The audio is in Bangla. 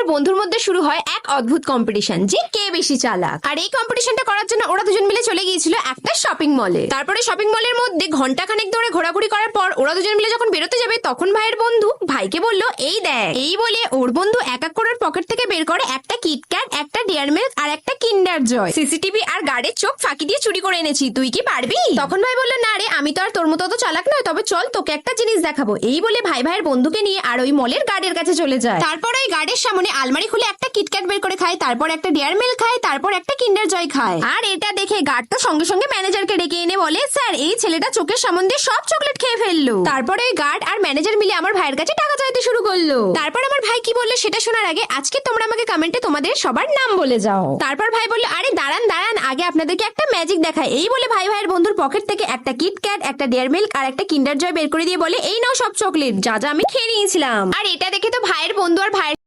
আর বন্ধুর মধ্যে শুরু হয় এক অদ্ভুত কম্পিটিশন যে কে বেশি চালাক। আর এই কম্পিটিশনটা করার জন্য ওরা দুজন মিলে চলে গিয়েছিল একটা শপিং মলে তারপরে শপিং মলের মধ্যে ঘণ্টা খানেক ধরে ঘোরাঘুরি করার পর ওরা দুজন মিলে যখন বেরোতে যাবে, তখন ভাইয়ের বন্ধু ভাইকে বলল, এই দেখ। এই বলে ওর বন্ধু এক এক করে পকেট থেকে বের করে একটা কিটক্যাট একটা ডিয়ার মিল্ক আর একটা কিন্ডার জয়। সিসিটিভি আর গার্ডের চোখ ফাঁকি দিয়ে চুরি করে এনেছি। তুই কি পারবি? তখন ভাই বলল, না রে, আমি তো আর তোর মতো চালাক নয়, তবে চল তোকে একটা জিনিস দেখাবো। এই বলে ভাই ভাইয়ের বন্ধুকে নিয়ে আর ওই মলের গার্ডের কাছে চলে যায়। তারপর ওই গার্ডের সামনে আলমারি খুলে একটা কিটক্যাট বের করে খায়, তারপর একটা ডিয়ার মিল্ক খায়, তারপর একটা কিন্ডার জয় খায়। আর এটা দেখে গার্ড তো সঙ্গে সঙ্গে ম্যানেজারকে ডেকে এনে বলে, স্যার, এই ছেলেটা চোখের সম্বন্ধে সব চকলেট খেয়ে ফেলল। তারপরে ওই গার্ড আর ম্যানেজার মিলে আমার ভাইয়ের কাছে টাকা চাইতে শুরু করল। তারপর আমার ভাই কি বলল সেটা শোনার আগে আজকে তোমরা আমাকে কমেন্টে তোমাদের সবার নাম বলে যাও। তারপর ভাই বলল আরে দাঁড়ান দাঁড়ান আগে আপনাদেরকে একটা ম্যাজিক দেখায় এই বলে ভাই ভাইয়ের বন্ধুর পকেট থেকে একটা কিটক্যাট একটা ডেয়ার মিল্ক আর একটা কিন্ডার জয় বের করে দিয়ে বলে এই নাও সব চকলেট যা যা আমি খেয়ে নিয়েছিলাম। আর এটা দেখে তো ভাইয়ের বন্ধু আর ভাইয়ের